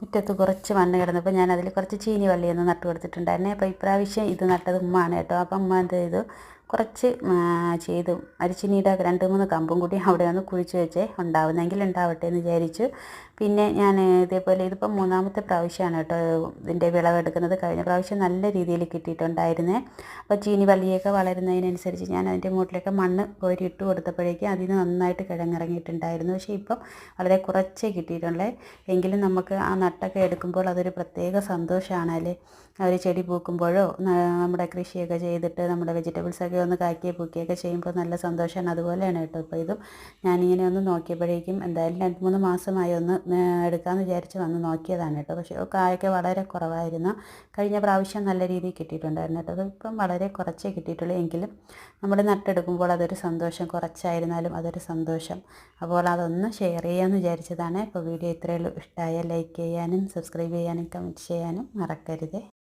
മുറ്റത്ത് കുറച്ച് മണ്ണ് കിടന്നപ്പോൾ ഞാൻ അതിൽ കുറച്ച് ചീനി വള്ളിയൊന്ന് നട്ടു കൊടുത്തിട്ടുണ്ടായിരുന്നേ അപ്പോൾ ഇപ്രാവശ്യം ഇത് നട്ടത് ഉമ്മാണ് കേട്ടോ. അപ്പം ഉമ്മ എന്ത് ചെയ്തു? കുറച്ച് ചെയ്ത് അരിച്ചിനിയുടെ രണ്ട് മൂന്ന് കമ്പും കൂടി അവിടെ ഒന്ന് കുഴിച്ച് വെച്ചേ ഉണ്ടാവുന്നെങ്കിൽ ഉണ്ടാവട്ടെ എന്ന് വിചാരിച്ചു. പിന്നെ ഞാൻ ഇതേപോലെ ഇതിപ്പോൾ മൂന്നാമത്തെ പ്രാവശ്യമാണ് കേട്ടോ ഇതിന്റെ വിളവെടുക്കുന്നത്. കഴിഞ്ഞ പ്രാവശ്യം നല്ല രീതിയിൽ കിട്ടിയിട്ടുണ്ടായിരുന്നേ. അപ്പോൾ ചീനി വള്ളിയൊക്കെ വളരുന്നതിനനുസരിച്ച് ഞാൻ അതിന്റെ മുകളിലൊക്കെ മണ്ണ് കോരി ഇട്ട് കൊടുത്തപ്പോഴേക്കും അതിന് നന്നായിട്ട് കിഴങ്ങിറങ്ങിയിട്ടുണ്ടായിരുന്നു. പക്ഷേ ഇപ്പം വളരെ കുറച്ചേ കിട്ടിയിട്ടുള്ളേ. എങ്കിലും നമുക്ക് ആ നട്ടൊക്കെ എടുക്കുമ്പോൾ അതൊരു പ്രത്യേക സന്തോഷമാണ് അല്ലേ? ചെടി പൂക്കുമ്പോഴോ നമ്മുടെ കൃഷിയൊക്കെ ചെയ്തിട്ട് നമ്മുടെ വെജിറ്റബിൾസൊക്കെ ഒന്ന് കാക്കിയ പൂക്കിയൊക്കെ ചെയ്യുമ്പോൾ നല്ല സന്തോഷമാണ്. അതുപോലെയാണ് കേട്ടോ ഇപ്പോൾ ഇതും. ഞാനിങ്ങനെ ഒന്ന് നോക്കിയപ്പോഴേക്കും എന്തായാലും രണ്ട് മൂന്ന് മാസമായി ഒന്ന് എടുക്കാമെന്ന് വിചാരിച്ച് വന്ന് നോക്കിയതാണ് കേട്ടോ. പക്ഷേ കായൊക്കെ വളരെ കുറവായിരുന്നു. കഴിഞ്ഞ പ്രാവശ്യം നല്ല രീതിയിൽ കിട്ടിയിട്ടുണ്ടായിരുന്നു കേട്ടോ. ഇപ്പം വളരെ കുറച്ചേ കിട്ടിയിട്ടുള്ളൂ എങ്കിലും നമ്മൾ നട്ടെടുക്കുമ്പോൾ അതൊരു സന്തോഷം കുറച്ചായിരുന്നാലും അതൊരു സന്തോഷം. അപ്പോൾ അതൊന്ന് ഷെയർ ചെയ്യാമെന്ന് വിചാരിച്ചതാണ്. ഇപ്പോൾ വീഡിയോ ഇത്രയേ ഉള്ളൂ. ഇഷ്ടമായ ലൈക്ക് ചെയ്യാനും സബ്സ്ക്രൈബ് ചെയ്യാനും കമന്റ് ചെയ്യാനും മറക്കരുത്.